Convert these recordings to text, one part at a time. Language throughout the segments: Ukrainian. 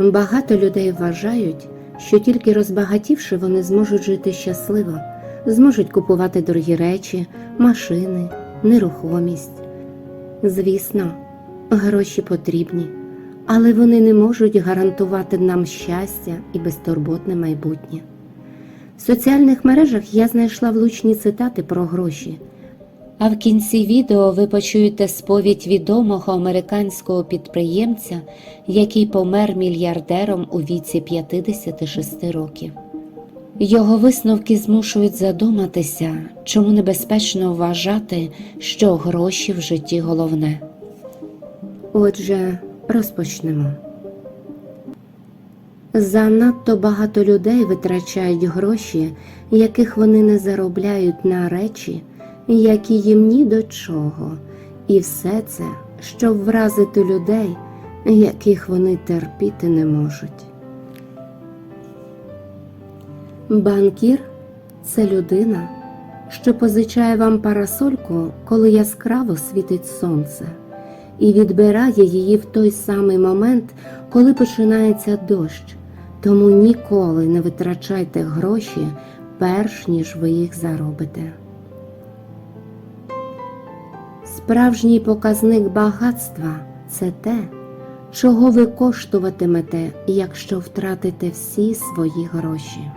Багато людей вважають, що тільки розбагатівши, вони зможуть жити щасливо, зможуть купувати дорогі речі, машини, нерухомість. Звісно, гроші потрібні, але вони не можуть гарантувати нам щастя і безтурботне майбутнє. В соціальних мережах я знайшла влучні цитати про гроші. А в кінці відео ви почуєте сповідь відомого американського підприємця, який помер мільярдером у віці 56 років. Його висновки змушують задуматися, чому небезпечно вважати, що гроші в житті головне. Отже, розпочнемо. Занадто багато людей витрачають гроші, яких вони не заробляють на речі, які їм ні до чого, і все це, щоб вразити людей, яких вони терпіти не можуть. Банкір це людина, що позичає вам парасольку, коли яскраво світить сонце, і відбирає її в той самий момент, коли починається дощ. Тому ніколи не витрачайте гроші, перш ніж ви їх заробите. Справжній показник багатства це те, чого ви коштуватимете, якщо втратите всі свої гроші.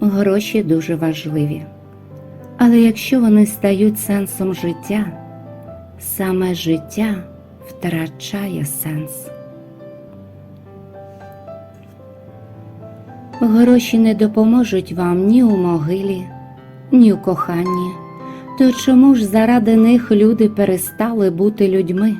Гроші дуже важливі. Але якщо вони стають сенсом життя, саме життя втрачає сенс. Гроші не допоможуть вам ні у могилі, ні у коханні. То чому ж заради них люди перестали бути людьми?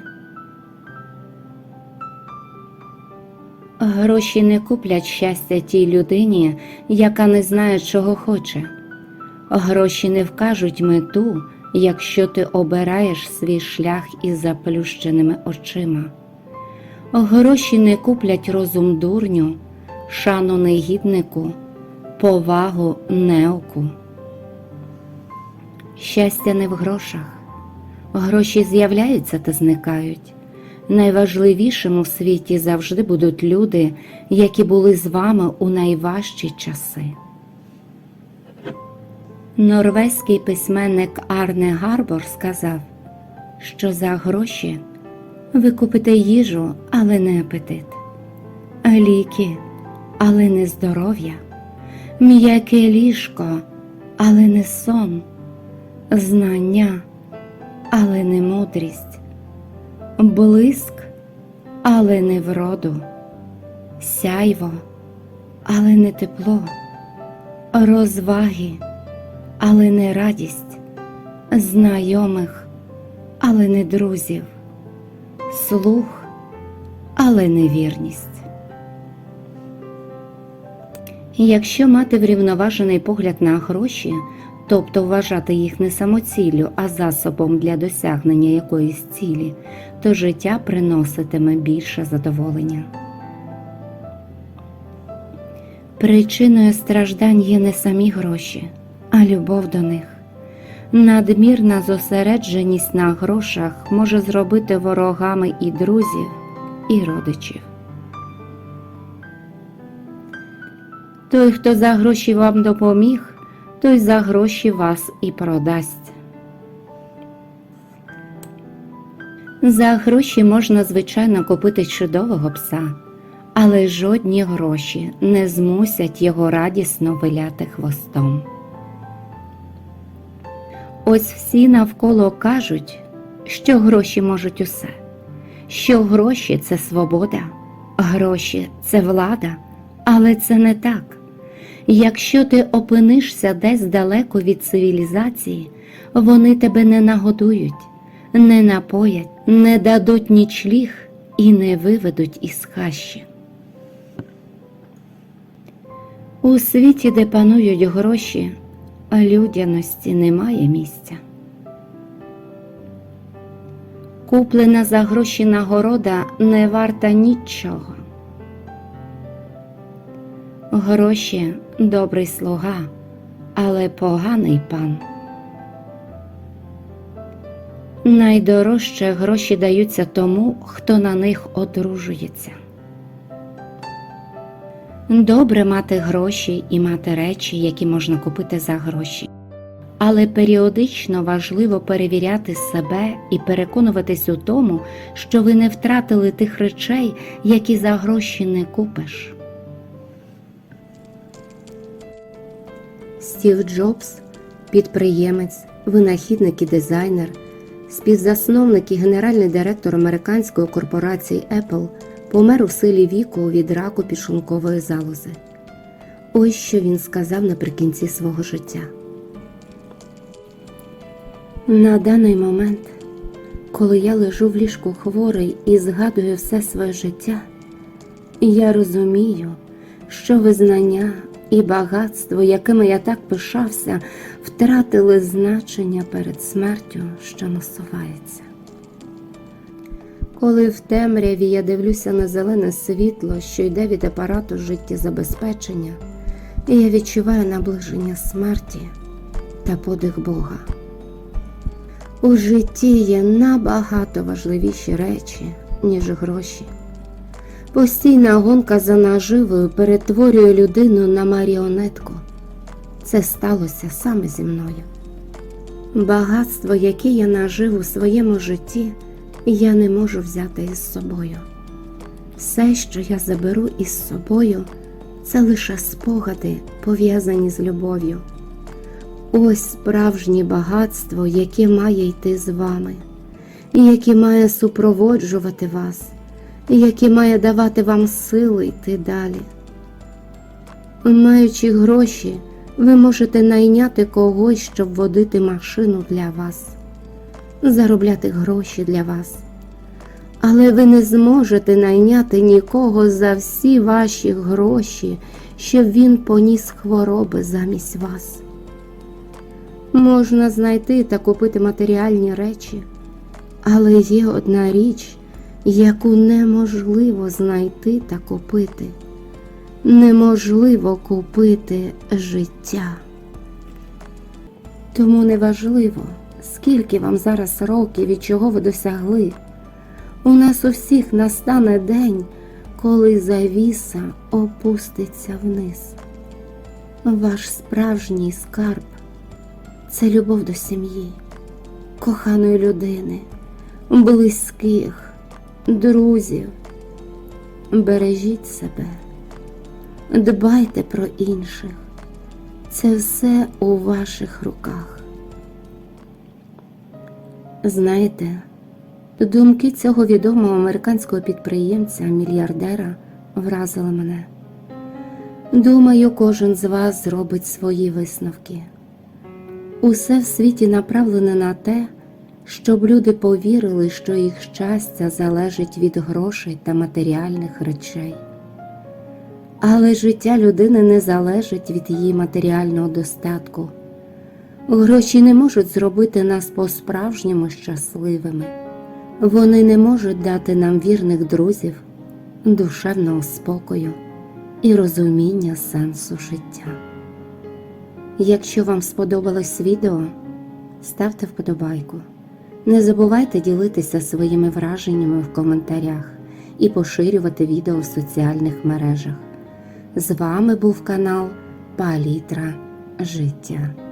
Гроші не куплять щастя тій людині, яка не знає, чого хоче. Гроші не вкажуть мету, якщо ти обираєш свій шлях із заплющеними очима. Гроші не куплять розум дурню, шану негіднику, повагу неоку. Щастя не в грошах. Гроші з'являються та зникають. Найважливішим у світі завжди будуть люди, які були з вами у найважчі часи. Норвезький письменник Арне Гарбор сказав, що за гроші ви купите їжу, але не апетит, ліки, але не здоров'я, м'яке ліжко, але не сон, знання, але не мудрість, блиск, але не вроду, сяйво, але не тепло, розваги, але не радість, знайомих, але не друзів, слух, але не вірність. Якщо мати врівноважений погляд на гроші, тобто вважати їх не самоціллю, а засобом для досягнення якоїсь цілі, то життя приноситиме більше задоволення. Причиною страждань є не самі гроші, а любов до них. Надмірна зосередженість на грошах може зробити ворогами і друзів, і родичів. Той, хто за гроші вам допоміг, той за гроші вас і продасть. За гроші можна, звичайно, купити чудового пса, але жодні гроші не змусять його радісно виляти хвостом. Ось всі навколо кажуть, що гроші можуть усе, що гроші це свобода, гроші це влада, але це не так. Якщо ти опинишся десь далеко від цивілізації, вони тебе не нагодують, не напоять, не дадуть нічліг і не виведуть із хащі. У світі, де панують гроші, людяності немає місця. Куплена за гроші нагорода не варта нічого. Гроші добрий слуга, але поганий пан. Найдорожче гроші даються тому, хто на них одружується. Добре мати гроші і мати речі, які можна купити за гроші. Але періодично важливо перевіряти себе і переконуватись у тому, що ви не втратили тих речей, які за гроші не купиш. Стів Джобс, підприємець, винахідник і дизайнер, співзасновник і генеральний директор американської корпорації Apple, помер у силі віку від раку підшлункової залози. Ось що він сказав наприкінці свого життя. На даний момент, коли я лежу в ліжку хворий і згадую все своє життя, я розумію, що визнання і багатство, якими я так пишався, втратили значення перед смертю, що насувається. Коли в темряві я дивлюся на зелене світло, що йде від апарату життєзабезпечення, і я відчуваю наближення смерті та подих Бога. У житті є набагато важливіші речі, ніж гроші. Постійна гонка за наживою перетворює людину на маріонетку. Це сталося саме зі мною. Багатство, яке я нажив у своєму житті, я не можу взяти із собою. Все, що я заберу із собою, це лише спогади, пов'язані з любов'ю. Ось справжнє багатство, яке має йти з вами, і яке має супроводжувати вас, і яке має давати вам сили йти далі. Маючи гроші, ви можете найняти когось, щоб водити машину для вас, заробляти гроші для вас. Але ви не зможете найняти нікого за всі ваші гроші, щоб він поніс хвороби замість вас. Можна знайти та купити матеріальні речі, але є одна річ, яку неможливо знайти та купити. Неможливо купити життя. Тому неважливо, скільки вам зараз років і чого ви досягли. У нас у всіх настане день, коли завіса опуститься вниз. Ваш справжній скарб це любов до сім'ї, коханої людини, близьких, друзів. Бережіть себе, дбайте про інших. Це все у ваших руках. Знаєте, думки цього відомого американського підприємця, мільярдера вразили мене. Думаю, кожен з вас зробить свої висновки. Усе в світі направлене на те, щоб люди повірили, що їх щастя залежить від грошей та матеріальних речей. Але життя людини не залежить від її матеріального достатку. Гроші не можуть зробити нас по-справжньому щасливими. Вони не можуть дати нам вірних друзів, душевного спокою і розуміння сенсу життя. Якщо вам сподобалось відео, ставте вподобайку. Не забувайте ділитися своїми враженнями в коментарях і поширювати відео в соціальних мережах. З вами був канал Палітра Життя.